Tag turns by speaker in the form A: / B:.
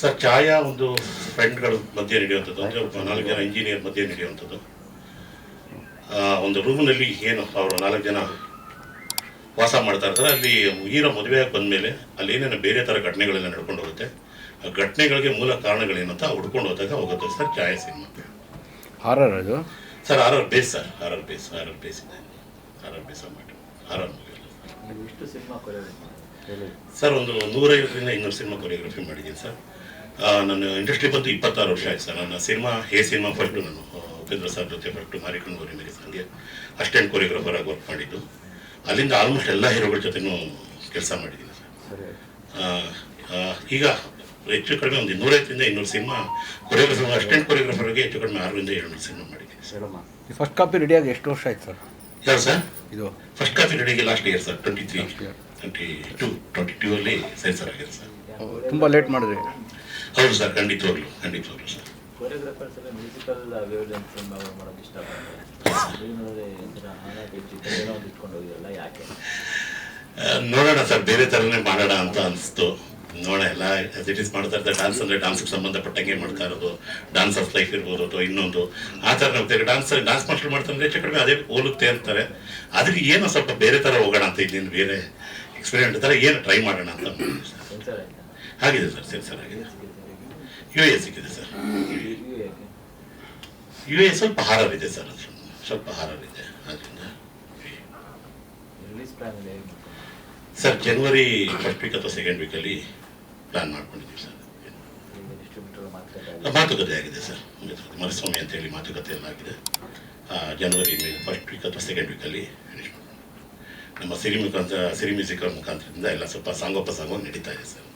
A: Sir ಛಾಯಾ ಒಂದು ಫ್ರೆಂಡ್ಗಳ ಮಧ್ಯೆ ನಡೆಯುವಂಥದ್ದು ಅಂದರೆ ಒಬ್ಬ ನಾಲ್ಕು ಜನ ಇಂಜಿನಿಯರ್ ಮಧ್ಯೆ ನಡೆಯುವಂಥದ್ದು. ಆ, ಒಂದು ರೂಮ್ನಲ್ಲಿ ಏನು ಅವರು ನಾಲ್ಕು ಜನ ವಾಸ ಮಾಡ್ತಾ ಇರ್ತಾರೆ ಅಲ್ಲಿ ಹೀರೋ ಮದುವೆ ಬಂದಮೇಲೆ ಅಲ್ಲಿ ಏನೇನು ಬೇರೆ ಥರ ಘಟನೆಗಳೆಲ್ಲ ನಡ್ಕೊಂಡು ಹೋಗುತ್ತೆ. ಆ ಘಟನೆಗಳಿಗೆ ಮೂಲ ಕಾರಣಗಳೇನಂತ ಅಂತ ಹುಡ್ಕೊಂಡು ಹೋದಾಗ ಹೋಗುತ್ತೆ ಸರ್ ಛಾಯಾ ಸಿನಿಮಾ.
B: ಹಾರರ್ ಅದು?
A: Sir R R base sir R R base R R base ಇದೆ. ಆರ್ ಆರ್ ಬೇಸ್ ಮಾಡಿ ಆರ್ ಆರ್ ಮೂವಿ ಸರ್. ಒಂದು ನೂರೈವತ್ತರಿಂದ ಇನ್ನೂರು ಸಿನಿಮಾ ಕೊರಿಯೋಗ್ರಫಿ ಮಾಡಿದ್ದೀನಿ ಸರ್. ನಾನು ಇಂಡಸ್ಟ್ರಿ ಬಂದು ಇಪ್ಪತ್ತಾರು ವರ್ಷ ಆಯ್ತು ಸರ್. ನನ್ನ ಸಿನಿಮಾ ಹೇ ಸಿನಿಮಾ ಫಸ್ಟು ನಾನು ಉಪೇಂದ್ರ ಸರ್ ಜೊತೆ ಫಸ್ಟು ಮಾರಿಕೊಂಡು ಗೋರಿ ಮೇರಿ ಸಂಗೆ ಅಸ್ಟೆಂಟ್ ಕೊರಿಯೋಗ್ರಾಫರ್ ಆಗಿ ವರ್ಕ್ ಮಾಡಿದ್ದು. ಅಲ್ಲಿಂದ ಆಲ್ಮೋಸ್ಟ್ ಎಲ್ಲ ಹೀರೋಗಳ ಜೊತೆನೂ ಕೆಲಸ ಮಾಡಿದ್ದೀನಿ ಸರ್. ಈಗ ಹೆಚ್ಚು ಕಡಿಮೆ ಒಂದು ನೂರೈವತ್ತರಿಂದ ಇನ್ನೂರು ಸಿನಿಮಾ ಕೊರಿಯೋಗ್ರಾಫರ್ ಅಸ್ಟೆಂಟ್ ಕೊರಿಯೋಗ್ರಾಫರ್ಗೆ ಹೆಚ್ಚು ಕಡಿಮೆ ಆರರಿಂದ ಏಳ್ನೂರು ಸಿನಿಮಾ ಮಾಡಿದ್ದೀನಿ ಸರ್.
B: ಫಸ್ಟ್ ಕಾಪಿ ರೆಡಿಯಾಗಿ ಎಷ್ಟು ವರ್ಷ ಆಯ್ತು ಸರ್?
A: ಯಾರು ಸರ್?
B: ಇದು.
A: First copy ರೆಡಿಗೆ last year sir. Twenty three twenty two twenty two ಅಲ್ಲಿ ಸೆನ್ಸರ್ ಆಗಿದೆ ಸರ್.
B: ತುಂಬ ಲೇಟ್ ಮಾಡಿದ್ರಿ.
A: ಹೌದು ಸರ್ ಖಂಡಿತವಾಗ್ಲು ಖಂಡಿತವಾಗ್ಲು ಸರ್. ನೋಡೋಣ ಸರ್ ಬೇರೆ ಥರನೇ ಮಾಡೋಣ ಅಂತ ಅನಿಸ್ತು. ನೋಡೋಣ ಎಲ್ಲ ಆಸ್ ಇಟ್ ಇಸ್ ಮಾಡ್ತಾ ಇರ್ತಾರೆ ಡಾನ್ಸ್ ಅಂದರೆ ಡಾನ್ಸ್ಗೆ ಸಂಬಂಧಪಟ್ಟಂಗೆ ಮಾಡ್ತಾ ಇರೋದು ಡಾನ್ಸ್ ಆಫ್ ಲೈಫ್ ಇರ್ಬೋದು ಅಥವಾ ಇನ್ನೊಂದು. ಆ ಥರ ನಾವು ಡಾನ್ಸ್ ಡಾನ್ಸ್ ಮಾಸ್ಟರ್ ಮಾಡ್ತಾರೆ ಹೆಚ್ಚು ಕಡಿಮೆ ಅದೇ ಹೋಲುತ್ತೆ ಅಂತಾರೆ. ಅದಕ್ಕೆ ಏನೋ ಸ್ವಲ್ಪ ಬೇರೆ ಥರ ಹೋಗೋಣ ಅಂತ ಇಲ್ಲಿಂದ ಬೇರೆ ಎಕ್ಸ್ಪೀರಿಯೆಂಟ್ ಥರ ಏನು ಟ್ರೈ ಮಾಡೋಣ ಅಂತ ಮಾಡಿದ್ವಿ ಸರ್. ಆಗಿದೆ ಸರ್ ಸರ್ ಆಗಿದೆ ಯು ಎ ಸಿಕ್ಕಿದೆ ಸರ್. ಯು ಎ ಸ್ವಲ್ಪ ಹಾರವಿದೆ ಸರ್ ಅದು ಸ್ವಲ್ಪ ಹಾರವಿದೆ ಅದರಿಂದ ಸರ್ ಜನವರಿ ಫಸ್ಟ್ ವೀಕ್ ಅಥವಾ ಸೆಕೆಂಡ್ ವೀಕಲ್ಲಿ ಪ್ಲಾನ್ ಮಾಡ್ಕೊಂಡಿದ್ದೀವಿ ಸರ್.
C: ಮಾತುಕತೆ
A: ಆಗಿದೆ. ಸರ್. ಮರಸ್ವಾಮಿ ಅಂತೇಳಿ ಮಾತುಕತೆ ಎಲ್ಲ ಆಗಿದೆ. ಜನವರಿ ಫಸ್ಟ್ ವೀಕ್ ಅಥವಾ ಸೆಕೆಂಡ್ ವೀಕಲ್ಲಿ ನಮ್ಮ ಸಿರಿ ಮುಖಾಂತರ ಸಿರಿ ಮ್ಯೂಸಿಕ್ ಮುಖಾಂತರದಿಂದ ಎಲ್ಲ ಸ್ವಲ್ಪ ಸಾಂಗೋಪ ಸಾಂಗೋ ನಡೀತಾ ಇದೆ ಸರ್.